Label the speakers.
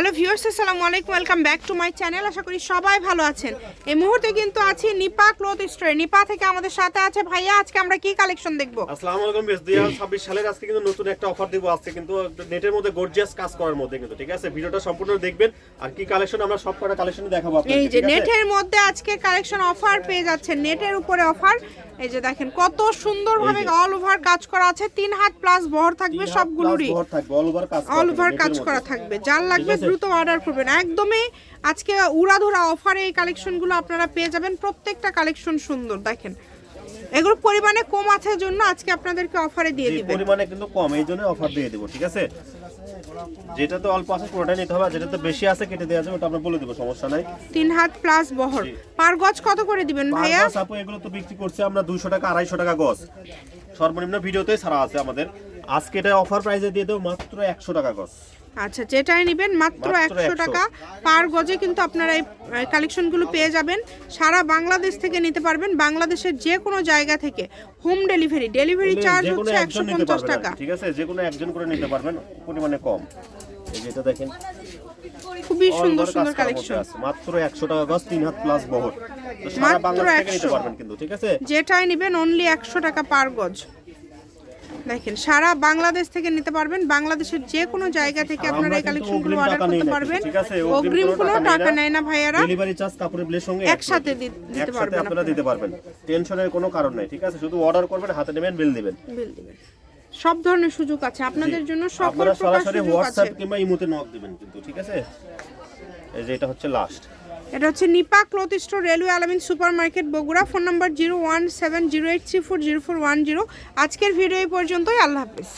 Speaker 1: Hello viewers আসসালামু আলাইকুম welcome back to my channel. আশা করি সবাই ভালো আছেন। এই মুহূর্তে কিন্তু আছি নিপা ক্লথ স্টোরে। নিপা থেকে আমাদের সাথে আছে ভাইয়া আজকে আমরা কি কালেকশন দেখব?
Speaker 2: আসসালামু আলাইকুম বেশ দুই হাজার ছাব্বিশ সালের আজকে কিন্তু নতুন একটা অফার দিব আজকে কিন্তু নেটের মধ্যে গর্জিয়াস কাজ করার মধ্যে কিন্তু ঠিক আছে? ভিডিওটা সম্পূর্ণ দেখবেন আর কি কালেকশন আমরা সব কটা কালেকশন দেখাবো
Speaker 1: এই যে নেটের মধ্যে আজকে কালেকশন অফার পেয়ে যাচ্ছে নেটের উপরে অফার এই যে দেখেন কত সুন্দরভাবে। অল ওভার কাজ করা আছে তিন হাত প্লাস বহর থাকবে সবগুলোরই।
Speaker 2: বহর থাকবে অল ওভার কাজ
Speaker 1: অল
Speaker 2: করা
Speaker 1: ওভার
Speaker 2: থাকবে
Speaker 1: কাজ করা থাকবে যার লাগবে? দ্রুত অর্ডার করবেন। একদমই আজকে উড়াধুরা অফারে এই কালেকশনগুলো আপনারা পেয়ে যাবেন। প্রত্যেকটা কালেকশন সুন্দর দেখেন। এগুলো পরিমাণে কম আছে জন্য আজকে আপনাদেরকে অফারে দিয়ে
Speaker 2: জি,
Speaker 1: দিবেন।
Speaker 2: পরিমাণে কিন্তু কম এই জন্য অফার দিয়ে দেবো ঠিক আছে? যেটা তো অল্প আছে পুরোটা নিতে হবে যেটা তো বেশি আছে কেটে দেওয়া যাবে ওটা আমরা বলে দেবো সমস্যা নাই।
Speaker 1: তিন হাত প্লাস বহর। পার গজ কত করে দিবেন ভাইয়া?
Speaker 2: আপু এগুলো তো বিক্রি করছে আমরা দুইশো টাকা আড়াইশো টাকা গজ। সর্বনিম্ন ভিডিওতে ছাড়া আছে আমাদের। আজকে এটা অফার প্রাইসে দিয়ে দেবো মাত্র একশো টাকা গজ।
Speaker 1: আচ্ছা যেটাই নেবেন মাত্র একশো
Speaker 2: 100
Speaker 1: টাকা পার গজে কিন্তু আপনারা এই কালেকশনগুলো পেয়ে যাবেন। সারা বাংলাদেশ থেকে নিতে পারবেন। বাংলাদেশের যে কোনো জায়গা থেকে হোম ডেলিভারি ডেলিভারি চার্জ হচ্ছে একশো পঞ্চাশ টাকা।
Speaker 2: ঠিক আছে যে কোনো একজন করে নিতে পারবেন পরিমাণে কম। এই যেটা দেখেন।
Speaker 1: খুবই সুন্দর সুন্দর কালেকশন
Speaker 2: আছে। মাত্র একশো টাকা গজ তিন হাত প্লাস বহর। তো সারা থেকে নিতে পারবেন কিন্তু ঠিক আছে?
Speaker 1: যেটাই নেবেন অনলি একশো টাকা পার গজ। দেখেন সারা বাংলাদেশ থেকে নিতে পারবেন। বাংলাদেশের যে কোনো জায়গা থেকে আপনারা এই কালেকশনগুলো অর্ডার করতে পারবেন।
Speaker 2: অগ্রিম কোনো টাকা।
Speaker 1: নেয় না। ভাইয়ারা।
Speaker 2: ডেলিভারি চার্জ কাপড়ের বিলের সঙ্গে
Speaker 1: একসাথে দিতে পারবেন
Speaker 2: আপনারা দিতে পারবেন। টেনশনের কোনো কারণ নাই ঠিক আছে? শুধু অর্ডার করবেন হাতে নেবেন বিল দিবেন।
Speaker 1: বিল দিবেন। সব ধরনের সুযোগ আছে। আপনাদের জন্য সকল প্রকার
Speaker 2: সরাসরি
Speaker 1: সুযোগ আছে।
Speaker 2: আপনারা সরাসরি হোয়াটসঅ্যাপ কিংবা ইমোতে নক দিবেন কিন্তু ঠিক আছে? এই যে এটা হচ্ছে লাস্ট
Speaker 1: এটা হচ্ছে Nipa cloth store, railway Alamin super market Bogura. Phone number zero one seven zero eight three four zero four one zero. আজকের ভিডিও এই পর্যন্তই, আল্লাহ হাফিজ।